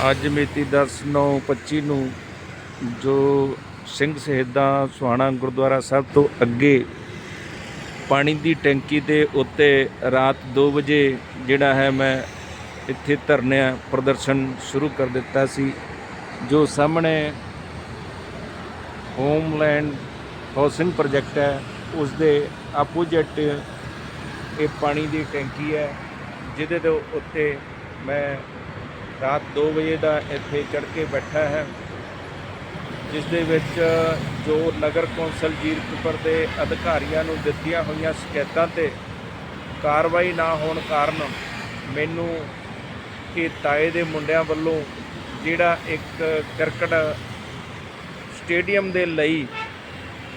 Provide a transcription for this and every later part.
ਅੱਜ ਮਿਤੀ 10/9/25 ਨੂੰ ਜੋ ਸਿੰਘ ਸ਼ਹੀਦਾਂ ਸੁਹਾਣਾ ਗੁਰਦੁਆਰਾ ਸਾਹਿਬ ਤੋਂ ਅੱਗੇ ਪਾਣੀ ਦੀ ਟੈਂਕੀ ਦੇ ਉੱਤੇ ਰਾਤ 2 ਵਜੇ ਜਿਹੜਾ ਹੈ ਮੈਂ ਇੱਥੇ ਧਰਨਿਆ ਪ੍ਰਦਰਸ਼ਨ ਸ਼ੁਰੂ ਕਰ ਦਿੱਤਾ ਸੀ, ਜੋ ਸਾਹਮਣੇ ਹੋਮਲੈਂਡ ਹਾਊਸਿੰਗ ਪ੍ਰੋਜੈਕਟ ਹੈ ਉਸ ਦੇ ਆਪੋਜੀਟ ਇਹ ਪਾਣੀ ਦੀ ਟੈਂਕੀ ਹੈ, ਜਿਹਦੇ ਦੇ ਉੱਤੇ ਮੈਂ ਰਾਤ 2 ਵਜੇ ਦਾ ਇੱਥੇ ਚੜ ਕੇ ਬੈਠਾ ਹੈ, ਜਿਸ ਦੇ ਵਿੱਚ ਜੋ ਨਗਰ ਕੌਂਸਲ ਜੀਰਕਪੁਰ ਦੇ ਅਧਿਕਾਰੀਆਂ ਨੂੰ ਦਿੱਤੀਆਂ ਹੋਈਆਂ ਸ਼ਿਕਾਇਤਾਂ ਤੇ ਕਾਰਵਾਈ ਨਾ ਹੋਣ ਕਾਰਨ ਮੈਨੂੰ ਕਿ ਤਾਏ ਦੇ ਮੁੰਡਿਆਂ ਵੱਲੋਂ ਜਿਹੜਾ ਇੱਕ ਕ੍ਰਿਕਟ ਸਟੇਡੀਅਮ ਦੇ ਲਈ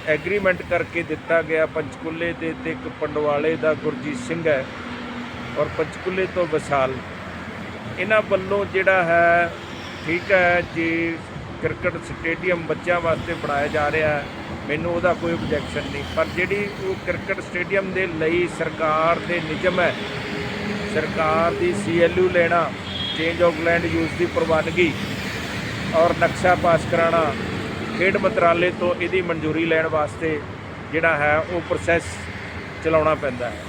ਐਗਰੀਮੈਂਟ ਕਰਕੇ ਦਿੱਤਾ ਗਿਆ ਪੰਚਕੁਲੇ ਦੇ ਤੇ ਇੱਕ ਪੰਡਵਾਲੇ ਦਾ ਗੁਰਜੀਤ ਸਿੰਘ ਹੈ ਔਰ ਪੰਚਕੁਲੇ ਤੋਂ ਵਿਸ਼ਾਲ ਇਹਨਾਂ ਵੱਲੋਂ ਜਿਹੜਾ ਹੈ, ਠੀਕ ਹੈ, ਜੇ ਕ੍ਰਿਕਟ ਸਟੇਡੀਅਮ ਬੱਚਿਆਂ ਵਾਸਤੇ ਬਣਾਇਆ ਜਾ ਰਿਹਾ ਹੈ, ਮੈਨੂੰ ਉਹਦਾ ਕੋਈ ਆਬਜੈਕਸ਼ਨ ਨਹੀਂ। ਪਰ ਜਿਹੜੀ ਉਹ ਕ੍ਰਿਕਟ ਸਟੇਡੀਅਮ ਦੇ ਲਈ ਸਰਕਾਰ ਦੇ ਨਿਯਮ ਹੈ, ਸਰਕਾਰ ਦੀ ਸੀਐਲਯੂ ਲੈਣਾ ਚੇਂਜ ਆਫ ਲੈਂਡ ਯੂਜ਼ ਦੀ ਪ੍ਰਵਾਨਗੀ ਔਰ ਨਕਸ਼ਾ ਪਾਸ ਕਰਾਉਣਾ ਖੇਡ ਮੰਤਰਾਲੇ ਤੋਂ ਇਹਦੀ ਮਨਜ਼ੂਰੀ ਲੈਣ ਵਾਸਤੇ ਜਿਹੜਾ ਹੈ, ਉਹ ਪ੍ਰੋਸੈਸ ਚਲਾਉਣਾ ਪੈਂਦਾ ਹੈ।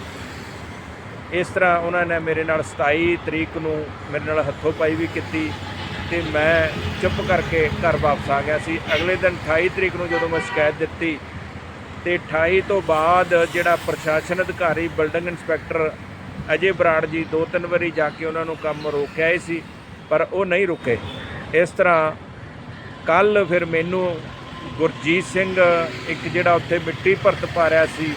ਇਸ ਤਰ੍ਹਾਂ ਉਹਨਾਂ ਨੇ ਮੇਰੇ ਨਾਲ 27 ਤਰੀਕ ਨੂੰ ਮੇਰੇ ਨਾਲ ਹੱਥੋਂ ਪਾਈ ਵੀ ਕੀਤੀ ਤੇ ਮੈਂ ਚੁੱਪ ਕਰਕੇ ਘਰ ਵਾਪਸ ਆ ਗਿਆ ਸੀ। ਅਗਲੇ ਦਿਨ 28 ਤਰੀਕ ਨੂੰ ਜਦੋਂ ਮੈਂ ਸ਼ਿਕਾਇਤ ਦਿੱਤੀ ਤੇ 28 ਤੋਂ ਬਾਅਦ ਜਿਹੜਾ ਪ੍ਰਸ਼ਾਸਨ ਅਧਿਕਾਰੀ, ਬਿਲਡਿੰਗ ਇੰਸਪੈਕਟਰ ਅਜੇ ਬਰਾੜ ਜੀ ਦੋ ਤਿੰਨ ਵਾਰੀ ਜਾ ਕੇ ਉਹਨਾਂ ਨੂੰ ਕੰਮ ਰੋਕਿਆ ਹੀ ਸੀ, ਪਰ ਉਹ ਨਹੀਂ ਰੁਕੇ। ਇਸ ਤਰ੍ਹਾਂ ਕੱਲ ਫਿਰ ਮੈਨੂੰ ਗੁਰਜੀਤ ਸਿੰਘ ਇੱਕ ਜਿਹੜਾ ਉੱਥੇ ਮਿੱਟੀ ਭਰਤ ਪਾ ਰਿਹਾ ਸੀ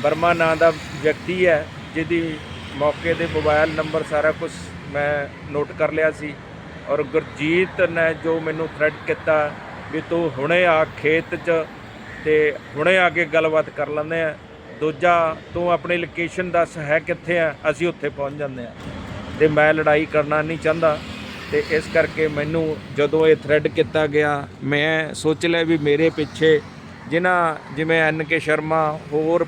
ਵਰਮਾ ਨਾਂ ਦਾ ਵਿਅਕਤੀ ਹੈ, ਜਿਹਦੀ ਮੌਕੇ ਦੇ ਮੋਬਾਈਲ ਨੰਬਰ ਸਾਰਾ ਕੁਝ ਮੈਂ ਨੋਟ ਕਰ ਲਿਆ ਸੀ ਔਰ ਗੁਰਜੀਤ ਨੇ ਜੋ ਮੈਨੂੰ ਥ੍ਰੈਡ ਕੀਤਾ ਵੀ ਤੂੰ ਹੁਣੇ ਆ ਖੇਤ 'ਚ ਤੇ ਹੁਣੇ ਆ ਕੇ ਗੱਲਬਾਤ ਕਰ ਲੈਂਦੇ ਆ। ਦੂਜਾ, ਤੂੰ ਆਪਣੀ ਲੋਕੇਸ਼ਨ ਦੱਸ ਹੈ ਕਿੱਥੇ ਆ? ਅਸੀਂ ਉੱਥੇ ਪਹੁੰਚ ਜਾਂਦੇ ਆ। ਤੇ ਮੈਂ ਲੜਾਈ ਕਰਨਾ ਨਹੀਂ ਚਾਹੁੰਦਾ। ਤੇ ਇਸ ਕਰਕੇ ਮੈਨੂੰ ਜਦੋਂ ਇਹ ਥ੍ਰੈਡ ਕੀਤਾ ਗਿਆ, ਮੈਂ ਸੋਚ ਲਿਆ ਵੀ ਮੇਰੇ ਪਿੱਛੇ ਜਿਨ੍ਹਾਂ, ਜਿਵੇਂ ਐਨ ਕੇ ਸ਼ਰਮਾ, ਹੋਰ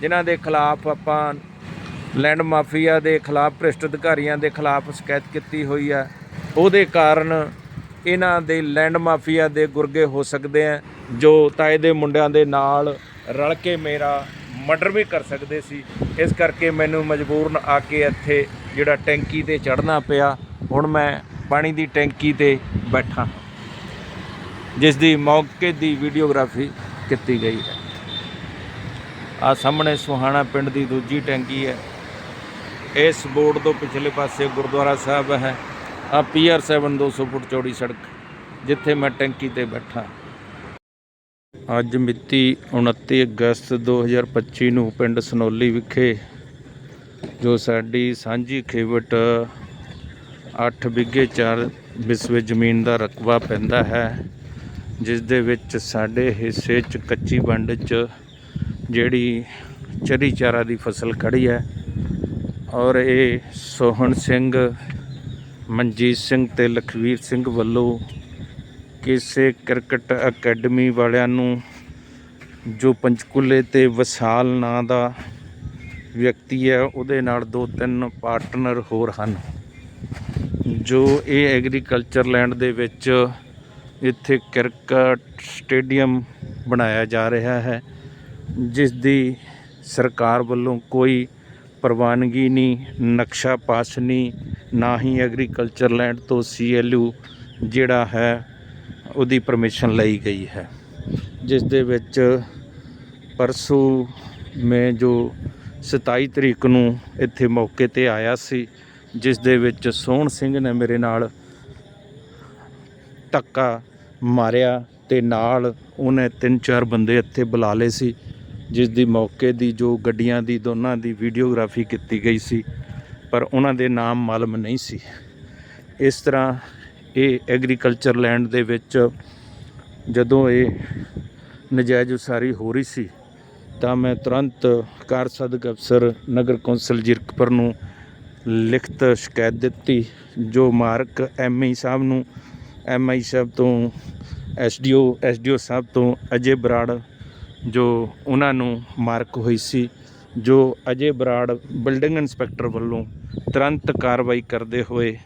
ਜਿਨ੍ਹਾਂ ਦੇ ਖਿਲਾਫ ਆਪਾਂ ਲੈਂਡ ਮਾਫੀਆ ਦੇ ਖਿਲਾਫ, ਭ੍ਰਿਸ਼ਟ ਅਧਿਕਾਰੀਆਂ ਦੇ ਖਿਲਾਫ ਸ਼ਿਕਾਇਤ ਕੀਤੀ ਹੋਈ ਹੈ। ਉਹਦੇ ਕਾਰਨ ਇਹਨਾਂ ਦੇ ਲੈਂਡ ਮਾਫੀਆ ਦੇ ਗੁਰਗੇ ਹੋ ਸਕਦੇ ਆ ਜੋ ਤਾਏ ਦੇ ਮੁੰਡਿਆਂ ਦੇ ਨਾਲ ਰਲ ਕੇ ਮੇਰਾ ਮਰਡਰ ਵੀ ਕਰ ਸਕਦੇ ਸੀ। ਇਸ ਕਰਕੇ ਮੈਨੂੰ ਮਜਬੂਰਨ ਆ ਕੇ ਇੱਥੇ ਜਿਹੜਾ ਟੈਂਕੀ ਤੇ ਚੜਨਾ ਪਿਆ, ਹੁਣ ਮੈਂ ਪਾਣੀ ਦੀ ਟੈਂਕੀ ਤੇ ਬੈਠਾ ਜਿਸ ਦੀ ਮੌਕੇ ਦੀ ਵੀਡੀਓਗ੍ਰਾਫੀ ਕੀਤੀ ਗਈ ਹੈ। ਆ ਸਾਹਮਣੇ ਸੁਹਾਣਾ ਪਿੰਡ ਦੀ ਦੂਜੀ ਟੈਂਕੀ ਹੈ। ਇਸ ਬੋਰਡ ਤੋਂ ਪਿਛਲੇ ਪਾਸੇ ਗੁਰਦੁਆਰਾ ਸਾਹਿਬ ਹੈ। ਆ ਪੀਆਰ 7 200 ਫੁੱਟ ਚੌੜੀ ਸੜਕ, ਜਿੱਥੇ ਮੈਂ ਟੈਂਕੀ ਤੇ ਬੈਠਾ। ਅੱਜ ਮਿਤੀ 29 ਅਗਸਤ 2025 ਨੂੰ ਪਿੰਡ ਸਨੋਲੀ ਵਿਖੇ ਜੋ ਸਾਡੀ ਸਾਂਝੀ ਖੇਵਟ 8 ਵਿਗੇ 4 ਬਿਸਵੇ ਜ਼ਮੀਨ ਦਾ ਰਕਬਾ ਪੈਂਦਾ ਹੈ ਜਿਸ ਦੇ ਵਿੱਚ ਸਾਡੇ ਹਿੱਸੇ 'ਚ ਕੱਚੀ ਵੰਡ 'ਚ ਜਿਹੜੀ ਚਰੀ ਚਾਰਾ ਦੀ ਫਸਲ ਖੜੀ ਹੈ ਔਰ ਇਹ ਸੋਹਣ ਸਿੰਘ, ਮਨਜੀਤ ਸਿੰਘ ਤੇ ਲਖਵੀਰ ਸਿੰਘ ਵੱਲੋਂ ਕਿਸੇ ਕ੍ਰਿਕਟ ਅਕੈਡਮੀ ਵਾਲਿਆਂ ਨੂੰ ਜੋ ਪੰਚਕੂਲੇ ਤੇ ਵਿਸ਼ਾਲ ਨਾਂ ਦਾ ਵਿਅਕਤੀ ਹੈ, ਉਹਦੇ ਨਾਲ ਦੋ ਤਿੰਨ ਪਾਰਟਨਰ ਹੋਰ ਹਨ। ਜੋ ਇਹ ਐਗਰੀਕਲਚਰ ਲੈਂਡ ਦੇ ਵਿੱਚ ਇੱਥੇ ਕ੍ਰਿਕਟ ਸਟੇਡੀਅਮ ਬਣਾਇਆ ਜਾ ਰਿਹਾ ਹੈ। ਜਿਸ ਦੀ ਸਰਕਾਰ ਵੱਲੋਂ ਕੋਈ ਪ੍ਰਵਾਨਗੀ ਨਹੀਂ, ਨਕਸ਼ਾ ਪਾਸ ਨਹੀਂ, ਨਾ ਹੀ ਐਗਰੀਕਲਚਰ ਲੈਂਡ ਤੋਂ ਸੀਐਲਯੂ ਜਿਹੜਾ ਹੈ, ਉਹਦੀ ਪਰਮਿਸ਼ਨ ਲਈ ਗਈ ਹੈ। ਜਿਸ ਦੇ ਵਿੱਚ ਪਰਸੋਂ ਮੈਂ ਜੋ 27 ਤਰੀਕ ਨੂੰ ਇੱਥੇ ਮੌਕੇ ਤੇ ਆਇਆ ਸੀ ਜਿਸ ਦੇ ਵਿੱਚ ਸੋਹਣ ਸਿੰਘ ਨੇ ਮੇਰੇ ਨਾਲ ਧੱਕਾ ਮਾਰਿਆ ਤੇ ਨਾਲ ਉਹਨੇ ਤਿੰਨ ਚਾਰ ਬੰਦੇ ਇੱਥੇ ਬੁਲਾ ਲਏ ਸੀ। ਜਿਸ ਦੀ ਮੌਕੇ ਦੀ ਜੋ ਗੱਡੀਆਂ ਦੀ ਦੋਨਾਂ ਦੀ ਵੀਡੀਓਗ੍ਰਾਫੀ ਕੀਤੀ ਗਈ ਸੀ, ਪਰ ਉਹਨਾਂ ਦੇ ਨਾਮ ਮਾਲਮ ਨਹੀਂ ਸੀ। ਇਸ ਤਰ੍ਹਾਂ ਇਹ ਐਗਰੀਕਲਚਰ ਲੈਂਡ ਦੇ ਵਿੱਚ ਜਦੋਂ ਇਹ ਨਜਾਇਜ਼ ਉਸਾਰੀ ਹੋ ਰਹੀ ਸੀ, ਤਾਂ ਮੈਂ ਤੁਰੰਤ ਕਾਰਜਸਾਧਕ ਅਫਸਰ ਨਗਰ ਕੌਂਸਲ ਜੀਰਕਪੁਰ ਨੂੰ ਲਿਖਤ ਸ਼ਿਕਾਇਤ ਦਿੱਤੀ, ਜੋ ਮਾਰਕ ਐਮਈ ਸਾਹਿਬ ਨੂੰ ਐਮਆਈ ਸਾਹਿਬ ਤੋਂ ਐਸਡੀਓ ਐਸਡੀਓ ਸਾਹਿਬ ਤੋਂ ਅਜੇ ਬਰਾੜ ਜੋ ਉਹਨਾਂ ਨੂੰ ਮਾਰਕ ਹੋਈ ਸੀ, ਜੋ ਅਜੇ ਬਰਾੜ ਬਿਲਡਿੰਗ ਇੰਸਪੈਕਟਰ ਵੱਲੋਂ ਤੁਰੰਤ ਕਾਰਵਾਈ ਕਰਦੇ ਹੋਏ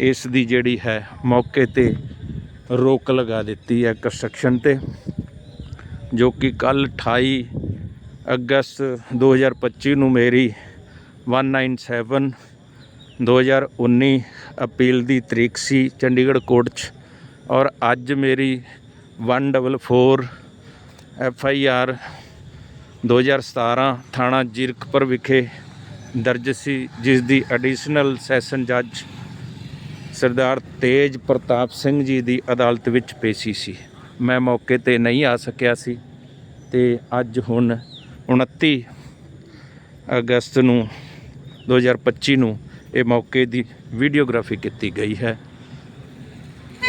ਇਸ ਦੀ ਜਿਹੜੀ ਹੈ ਮੌਕੇ ਤੇ ਰੋਕ ਲਗਾ ਦਿੱਤੀ ਹੈ ਕੰਸਟਰਕਸ਼ਨ ਤੇ, ਜੋ ਕਿ ਕੱਲ 28 ਅਗਸਤ 2025 ਨੂੰ ਮੇਰੀ 197 2019 ਅਪੀਲ ਦੀ ਤਰੀਕ ਸੀ ਚੰਡੀਗੜ੍ਹ ਕੋਰਟ 'ਚ ਔਰ ਅੱਜ ਮੇਰੀ 144 ਐਫ ਆਈ ਆਰ 2017 ਥਾਣਾ ਜੀਰਕਪੁਰ ਵਿਖੇ ਦਰਜ ਸੀ, ਜਿਸ ਦੀ ਐਡੀਸ਼ਨਲ ਸੈਸ਼ਨ ਜੱਜ ਸਰਦਾਰ ਤੇਜ ਪ੍ਰਤਾਪ ਸਿੰਘ ਜੀ ਦੀ ਅਦਾਲਤ ਵਿੱਚ ਪੇਸ਼ੀ ਸੀ। ਮੈਂ ਮੌਕੇ ਤੇ ਨਹੀਂ ਆ ਸਕਿਆ ਸੀ ਤੇ ਅੱਜ ਹੁਣ 29 ਅਗਸਤ ਨੂੰ 2025 ਨੂੰ ਇਹ ਮੌਕੇ ਦੀ ਵੀਡੀਓਗ੍ਰਾਫੀ ਕੀਤੀ ਗਈ ਹੈ।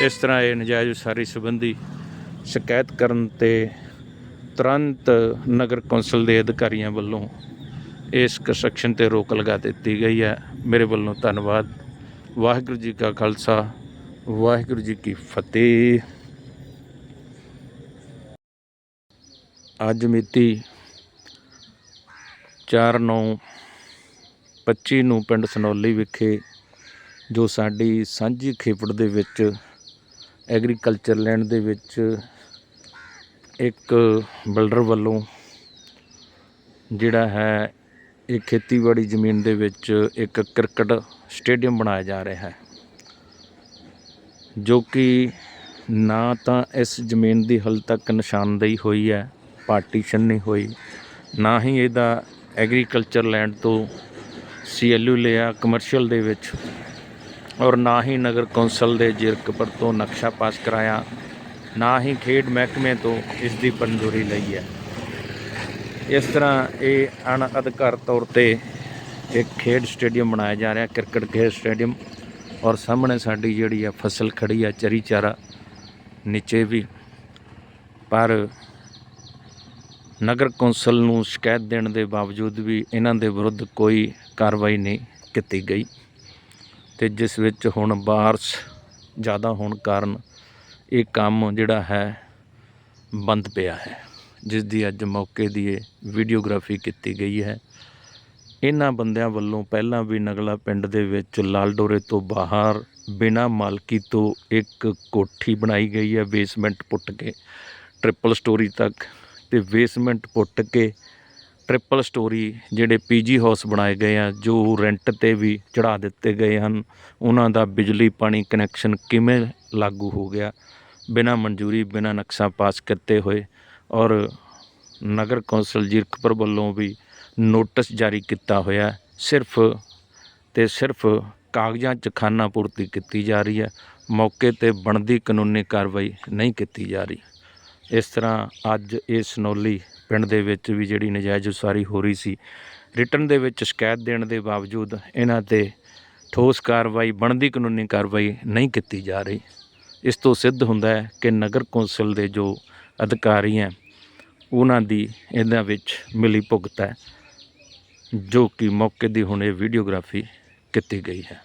ਇਸ ਤਰ੍ਹਾਂ ਇਹ ਨਜਾਇਜ਼ ਉਸਾਰੀ ਸੰਬੰਧੀ ਸ਼ਿਕਾਇਤ ਕਰਨ ਤੇ ਤੁਰੰਤ ਨਗਰ ਕੌਂਸਲ ਦੇ ਅਧਿਕਾਰੀਆਂ ਵੱਲੋਂ ਇਸ ਕੰਸਟਰਕਸ਼ਨ ਤੇ ਰੋਕ ਲਗਾ ਦਿੱਤੀ ਗਈ ਹੈ। ਮੇਰੇ ਵੱਲੋਂ ਧੰਨਵਾਦ। ਵਾਹਿਗੁਰੂ ਜੀ ਕਾ ਖਾਲਸਾ, ਵਾਹਿਗੁਰੂ ਜੀ ਕੀ ਫਤਿਹ। ਅੱਜ ਮਿਤੀ 4/9/25 ਨੂੰ ਪਿੰਡ ਸਨੌਲੀ ਵਿਖੇ ਜੋ ਸਾਡੀ ਸਾਂਝੀ ਖੇਪੜ ਦੇ ਵਿੱਚ ਐਗਰੀਕਲਚਰ ਲੈਂਡ ਦੇ ਵਿੱਚ ਇੱਕ ਬਿਲਡਰ ਵੱਲੋਂ ਜਿਹੜਾ ਹੈ, ਇਹ ਖੇਤੀਬਾੜੀ ਜ਼ਮੀਨ ਦੇ ਵਿੱਚ ਇੱਕ ਕ੍ਰਿਕਟ ਸਟੇਡੀਅਮ ਬਣਾਇਆ ਜਾ ਰਿਹਾ ਹੈ, ਜੋ ਕਿ ਨਾ ਤਾਂ ਇਸ ਜ਼ਮੀਨ ਦੀ ਹਾਲੇ ਤੱਕ ਨਿਸ਼ਾਨਦੇਹੀ ਹੋਈ ਹੈ, ਪਾਰਟੀਸ਼ਨ ਨਹੀਂ ਹੋਈ, ਨਾ ਹੀ ਇਹਦਾ ਐਗਰੀਕਲਚਰ ਲੈਂਡ ਤੋਂ ਸੀਐਲਯੂ ਲਿਆ ਕਮਰਸ਼ੀਅਲ ਦੇ ਵਿੱਚ, ਔਰ ਨਾ ਹੀ ਨਗਰ ਕੌਂਸਲ ਦੇ ਜਿਰਕਪੁਰ ਤੋਂ ਨਕਸ਼ਾ ਪਾਸ ਕਰਾਇਆ। ਨਾ ਹੀ ਖੇਡ ਮਹਿਕਮੇ ਤੋਂ ਇਸ ਦੀ ਮਨਜ਼ੂਰੀ ਲਈ ਹੈ। ਇਸ ਤਰ੍ਹਾਂ ਇਹ ਅਣਅਧਿਕਾਰ ਤੌਰ ਤੇ ਇੱਕ ਖੇਡ ਸਟੇਡੀਅਮ ਬਣਾਇਆ ਜਾ ਰਿਹਾ, ਕ੍ਰਿਕਟ ਖੇਡ ਸਟੇਡੀਅਮ। ਔਰ ਸਾਹਮਣੇ ਸਾਡੀ ਜਿਹੜੀ ਆ ਫਸਲ ਖੜੀ ਆ, ਚਰੀ ਚਾਰਾ ਨੀਚੇ ਵੀ। ਪਰ ਨਗਰ ਕੌਂਸਲ ਨੂੰ ਸ਼ਿਕਾਇਤ ਦੇਣ ਦੇ ਬਾਵਜੂਦ ਵੀ ਇਹਨਾਂ ਦੇ ਵਿਰੁੱਧ ਕੋਈ ਕਾਰਵਾਈ ਨਹੀਂ ਕੀਤੀ ਗਈ। ਤੇ ਜਿਸ ਵਿੱਚ ਹੁਣ ਬਾਰਸ਼ ਜ਼ਿਆਦਾ ਹੋਣ ਕਾਰਨ ਇਹ ਕੰਮ ਜਿਹੜਾ ਹੈ ਬੰਦ ਪਿਆ ਹੈ, ਜਿਸ ਦੀ ਅੱਜ ਮੌਕੇ ਦੀ ਇਹ ਵੀਡੀਓਗ੍ਰਾਫੀ ਕੀਤੀ ਗਈ ਹੈ। ਇਹਨਾਂ ਬੰਦਿਆਂ ਵੱਲੋਂ ਪਹਿਲਾਂ ਵੀ ਨਗਲਾ ਪਿੰਡ ਦੇ ਵਿੱਚ ਲਾਲਡੋਰੇ ਤੋਂ ਬਾਹਰ ਬਿਨਾਂ ਮਾਲਕੀ ਤੋਂ ਇੱਕ ਕੋਠੀ ਬਣਾਈ ਗਈ ਹੈ, ਬੇਸਮੈਂਟ ਪੁੱਟ ਕੇ ਟ੍ਰਿਪਲ ਸਟੋਰੀ ਤੱਕ। ਤੇ ਬੇਸਮੈਂਟ ਪੁੱਟ ਕੇ ਟ੍ਰਿਪਲ ਸਟੋਰੀ ਜਿਹੜੇ ਪੀਜੀ ਹਾਊਸ ਬਣਾਏ ਗਏ ਆ, ਜੋ ਰੈਂਟ ਤੇ ਵੀ ਚੜਾ ਦਿੱਤੇ ਗਏ ਹਨ। ਉਹਨਾਂ ਦਾ ਬਿਜਲੀ ਪਾਣੀ ਕਨੈਕਸ਼ਨ ਕਿਵੇਂ ਲਾਗੂ ਹੋ ਗਿਆ? ਬਿਨਾਂ ਮਨਜ਼ੂਰੀ, ਬਿਨਾਂ ਨਕਸ਼ਾ ਪਾਸ ਕੀਤੇ ਹੋਏ ਔਰ ਨਗਰ ਕੌਂਸਲ ਜੀਰਕਪੁਰ ਵੱਲੋਂ ਵੀ ਨੋਟਿਸ ਜਾਰੀ ਕੀਤਾ ਹੋਇਆ ਸਿਰਫ ਤੇ ਸਿਰਫ ਕਾਗਜ਼ਾਂ 'ਚ ਖਾਨਾ ਪੂਰਤੀ ਕੀਤੀ ਜਾ ਰਹੀ ਹੈ। ਮੌਕੇ ਤੇ ਬਣਦੀ ਕਾਨੂੰਨੀ ਕਾਰਵਾਈ ਨਹੀਂ ਕੀਤੀ ਜਾ ਰਹੀ। ਇਸ ਤਰ੍ਹਾਂ ਅੱਜ ਇਹ ਸਨੌਲੀ ਪਿੰਡ ਦੇ ਵਿੱਚ ਵੀ ਜਿਹੜੀ ਨਜਾਇਜ਼ ਉਸਾਰੀ ਹੋ ਰਹੀ ਸੀ, ਰਿਟਰਨ ਦੇ ਵਿੱਚ ਸ਼ਿਕਾਇਤ ਦੇਣ ਦੇ ਬਾਵਜੂਦ ਇਹਨਾਂ ਤੇ ਠੋਸ ਕਾਰਵਾਈ, ਬਣਦੀ ਕਾਨੂੰਨੀ ਕਾਰਵਾਈ ਨਹੀਂ ਕੀਤੀ ਜਾ ਰਹੀ। ਇਸ ਤੋਂ ਸਿੱਧ ਹੁੰਦਾ ਹੈ ਕਿ ਨਗਰ ਕੌਂਸਲ ਦੇ ਜੋ ਅਧਿਕਾਰੀ ਹੈ, ਉਹਨਾਂ ਦੀ ਇਹਨਾਂ ਵਿੱਚ ਮਿਲੀ ਭੁਗਤ ਹੈ, ਜੋ ਕਿ ਮੌਕੇ ਦੀ ਹੁਣੇ ਵੀਡੀਓਗ੍ਰਾਫੀ ਕੀਤੀ ਗਈ ਹੈ।